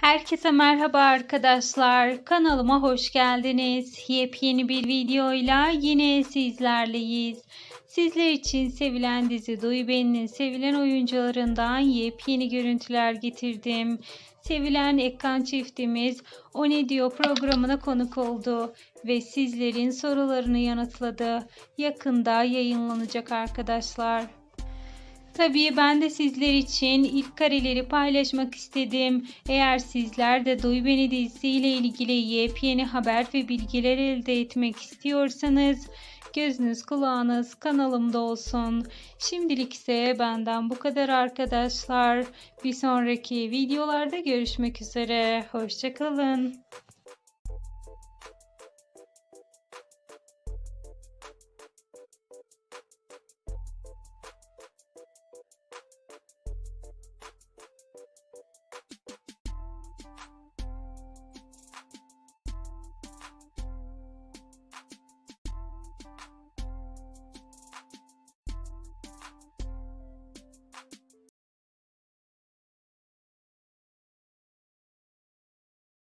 Herkese merhaba arkadaşlar. Kanalıma hoş geldiniz. Yepyeni bir videoyla yine sizlerleyiz. Sizler için sevilen dizi Duy Beni'nin sevilen oyuncularından yepyeni görüntüler getirdim. Sevilen ekran çiftimiz O Ne Diyor programına konuk oldu ve sizlerin sorularını yanıtladı. Yakında yayınlanacak arkadaşlar. Tabii ben de sizler için ilk kareleri paylaşmak istedim. Eğer sizler de Duy Beni dizisiyle ilgili yepyeni haber ve bilgiler elde etmek istiyorsanız gözünüz kulağınız kanalımda olsun. Şimdilik ise benden bu kadar arkadaşlar. Bir sonraki videolarda görüşmek üzere. Hoşçakalın.